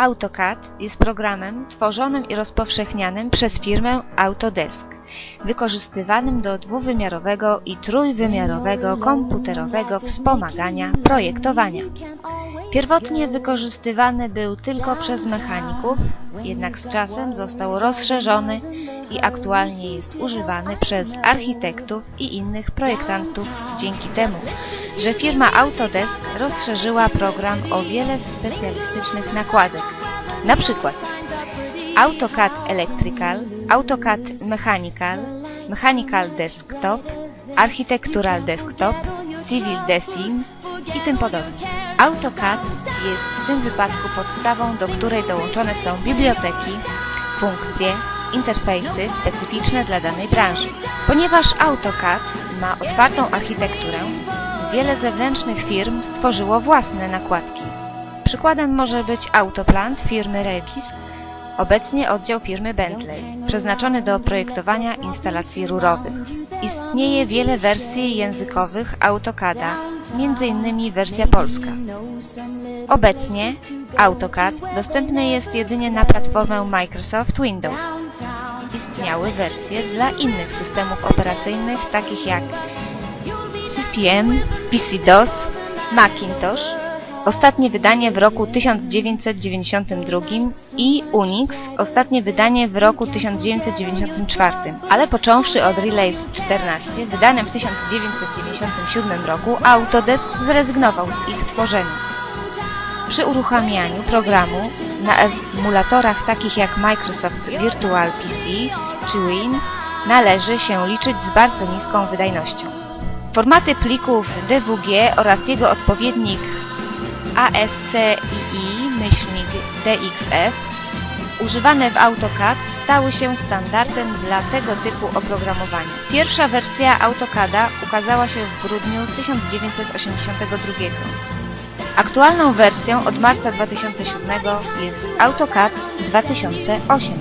AutoCAD jest programem tworzonym i rozpowszechnianym przez firmę Autodesk, wykorzystywanym do dwuwymiarowego i trójwymiarowego komputerowego wspomagania projektowania. Pierwotnie wykorzystywany był tylko przez mechaników, jednak z czasem został rozszerzony i aktualnie jest używany przez architektów i innych projektantów dzięki temu, że firma Autodesk rozszerzyła program o wiele specjalistycznych nakładek. Na przykład AutoCAD Electrical, AutoCAD Mechanical, Mechanical Desktop, Architectural Desktop, Civil Design i tym podobnie. AutoCAD jest w tym wypadku podstawą, do której dołączone są biblioteki, funkcje, interfejsy specyficzne dla danej branży. Ponieważ AutoCAD ma otwartą architekturę, wiele zewnętrznych firm stworzyło własne nakładki. Przykładem może być Autoplant firmy Rebis, obecnie oddział firmy Bentley, przeznaczony do projektowania instalacji rurowych. Istnieje wiele wersji językowych AutoCADa, m.in. wersja polska. Obecnie AutoCAD dostępny jest jedynie na platformę Microsoft Windows. Istniały wersje dla innych systemów operacyjnych, takich jak CPM, PC-DOS, Macintosh, ostatnie wydanie w roku 1992 i Unix, ostatnie wydanie w roku 1994, ale począwszy od Relays 14, wydanym w 1997 roku, Autodesk zrezygnował z ich tworzenia. Przy uruchamianiu programu na emulatorach takich jak Microsoft Virtual PC czy Win należy się liczyć z bardzo niską wydajnością. Formaty plików DWG oraz jego odpowiednik ASCII-DXF używane w AutoCAD stały się standardem dla tego typu oprogramowania. Pierwsza wersja AutoCADa ukazała się w grudniu 1982. Aktualną wersją od marca 2007 jest AutoCAD 2008.